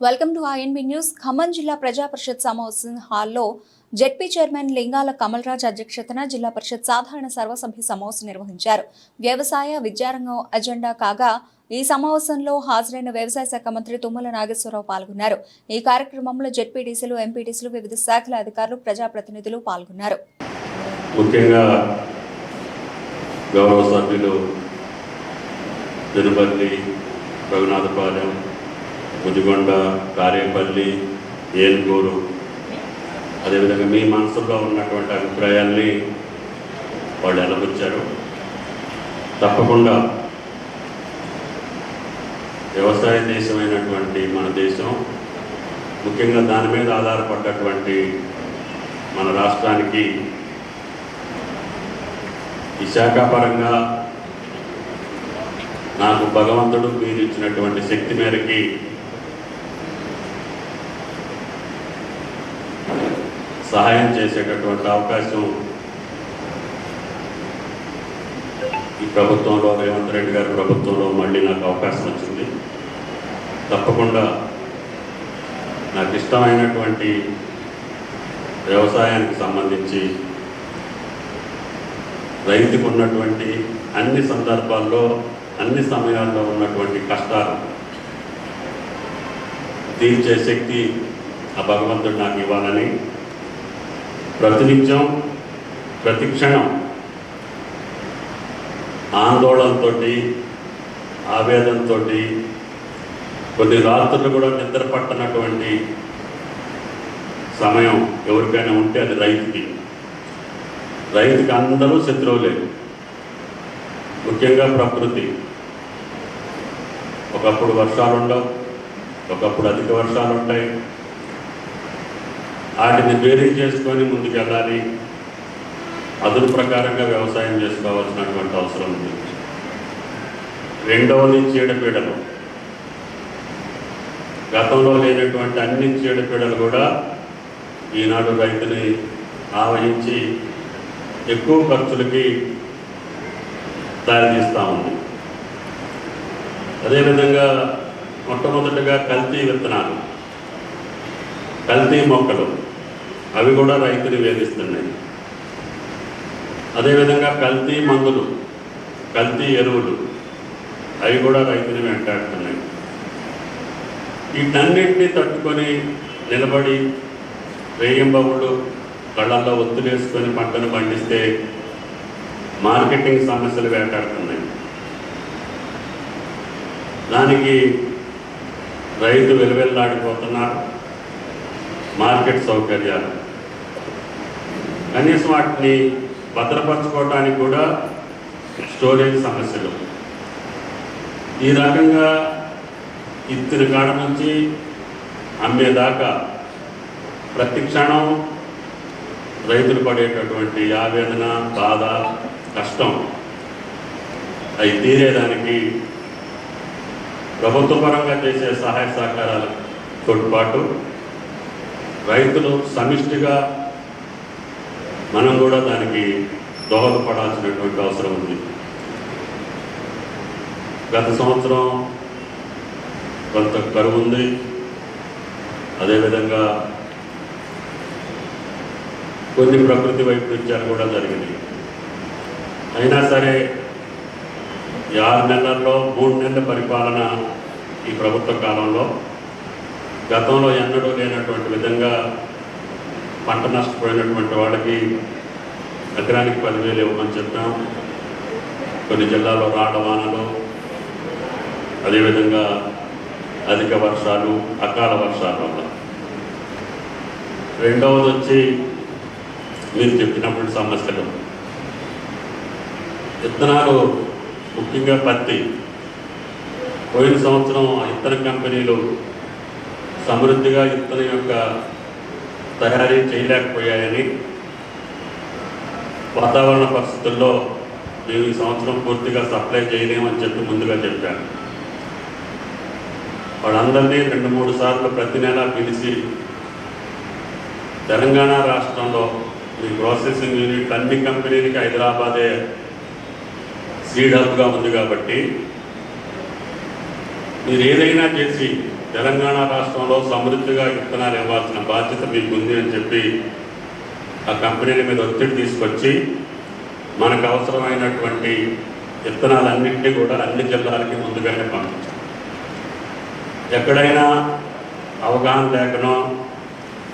Welcome to INB news Khammam జిల్లా ప్రజా పరిషత్ సమావేశం హాల్లో జెడ్పీ చైర్మన్ లింగాల కమల్రాజ్ అధ్యక్షతన జిల్లా పరిషత్ సాధారణ సర్వసభ్య సమావేశం నిర్వహించారు. వ్యవసాయ విద్యారంగం అజెండా కాగా ఈ సమావేశంలో హాజరైన వ్యవసాయ శాఖ మంత్రి తుమ్మల నాగేశ్వరరావు పాల్గొన్నారు. ఈ కార్యక్రమంలో జెడ్పీటీసీలు ఎంపీటీసీలు వివిధ శాఖల అధికారులు ప్రజాప్రతినిధులు పాల్గొన్నారు. ముఖ్యంగా గౌరవ సభ్యులు తిరుపతి రఘునాథపాలెం ముదిగొండ కారేపల్లి ఏలుగూరు అదేవిధంగా మీ మనసులో ఉన్నటువంటి అభిప్రాయాల్ని వాళ్ళు ఎలబుచ్చారు. తప్పకుండా వ్యవసాయ దేశమైనటువంటి మన దేశం ముఖ్యంగా దాని మీద ఆధారపడ్డటువంటి మన రాష్ట్రానికి విశాఖపరంగా నాకు భగవంతుడు మీరు ఇచ్చినటువంటి శక్తి మేరకి సహాయం చేసేటటువంటి అవకాశం ఈ ప్రభుత్వంలో రేవంత్ రెడ్డి గారి ప్రభుత్వంలో మళ్ళీ నాకు అవకాశం వచ్చింది. తప్పకుండా నాకు ఇష్టమైనటువంటి వ్యవసాయానికి సంబంధించి రైతుకు ఉన్నటువంటి అన్ని సందర్భాల్లో అన్ని సమయాల్లో ఉన్నటువంటి కష్టాలు తీర్చే శక్తి ఆ భగవంతుడు నాకు ఇవ్వాలని ప్రతినిత్యం ప్రతి క్షణం ఆందోళనతో ఆవేదనతో కొన్ని రాత్రులు కూడా నిద్ర పట్టనటువంటి సమయం ఎవరికైనా ఉంటే అది రైతుకి. రైతుకి అందరూ శత్రువులే. ముఖ్యంగా ప్రకృతి. ఒకప్పుడు వర్షాలు ఉండవు ఒకప్పుడు అధిక వర్షాలు ఉంటాయి వాటిని బేరింగ్ చేసుకొని ముందుకెళ్ళాలి. అదును ప్రకారంగా వ్యవసాయం చేసుకోవాల్సినటువంటి అవసరం ఉంది. రెండవది చీడపీడలు. గతంలో లేనటువంటి అన్ని చీడపీడలు కూడా ఈనాడు రైతుని ఆవహించి ఎక్కువ ఖర్చులకి దారితీస్తూ ఉంది. అదేవిధంగా మొట్టమొదటిగా కల్తీ విత్తనాలు కల్తీ మొక్కలు. అవి కూడా రైతులు వేధిస్తున్నాయి. అదేవిధంగా కల్తీ మందులు కల్తీ ఎరువులు అవి కూడా రైతులు వెంటాడుతున్నాయి. వీటన్నింటినీ తట్టుకొని నిలబడి రేయింబవులు కళ్ళల్లో ఒత్తులేసుకొని పంటను పండిస్తే మార్కెటింగ్ సమస్యలు వేటాడుతున్నాయి. దానికి రైతు వెలువెల్లాడిపోతున్నారు. మార్కెట్ సౌకర్యాలు. కనీసం వాటిని భద్రపరచుకోవడానికి కూడా స్టోరేజ్ సమస్యలు. ఈ రకంగా ఇత్తిన కాడ నుంచి అమ్మేదాకా ప్రతి క్షణం రైతులు పడేటటువంటి ఆవేదన బాధ కష్టం అవి తీరేదానికి ప్రభుత్వ పరంగా చేసే సహాయ సహకారాల తోడ్పాటు. రైతులు సమిష్టిగా మనం కూడా దానికి దోహదపడాల్సినటువంటి అవసరం ఉంది. గత సంవత్సరం కొంత కరువు ఉంది. అదేవిధంగా కొన్ని ప్రకృతి వైపరీత్యాలు కూడా జరిగినాయి. అయినా సరే ఆరు నెలల్లో మూడు నెలల పరిపాలన ఈ ప్రభుత్వ కాలంలో గతంలో ఎన్నడూ లేనటువంటి విధంగా పంట నష్టపోయినటువంటి వాళ్ళకి ఎకరానికి పదివేలు ఇవ్వమని చెప్పాం. కొన్ని జిల్లాలో రాడవానలు అదేవిధంగా అధిక వర్షాలు అకాల వర్షాల వల్ల. రెండవది వచ్చి మీరు చెప్పినప్పుడు సమస్యలు విత్తనాలు ముఖ్యంగా పత్తి. పోయిన సంవత్సరం ఇత్తన కంపెనీలు సమృద్ధిగా ఇత్తనం యొక్క తయారీ చేయలేకపోయాయని వాతావరణ పరిస్థితుల్లో మేము ఈ సంవత్సరం పూర్తిగా సప్లై చేయలేమని చెప్పి ముందుగా చెప్పాను. వాళ్ళందరినీ రెండు మూడు సార్లు ప్రతి నెల పిలిచి తెలంగాణ రాష్ట్రంలో మీ ప్రాసెసింగ్ యూనిట్ అన్ని కంపెనీలకి హైదరాబాదే సీడ్ హబ్గా ఉంది కాబట్టి మీరు ఏదైనా చేసి తెలంగాణ రాష్ట్రంలో సమృద్ధిగా విత్తనాలు ఇవ్వాల్సిన బాధ్యత మీకుంది అని చెప్పి ఆ కంపెనీల మీద ఒత్తిడి తీసుకొచ్చి మనకు అవసరమైనటువంటి విత్తనాలన్నింటినీ కూడా అన్ని జిల్లాలకి ముందుగానే పంపించాం ఎక్కడైనా అవగాహన లేకనో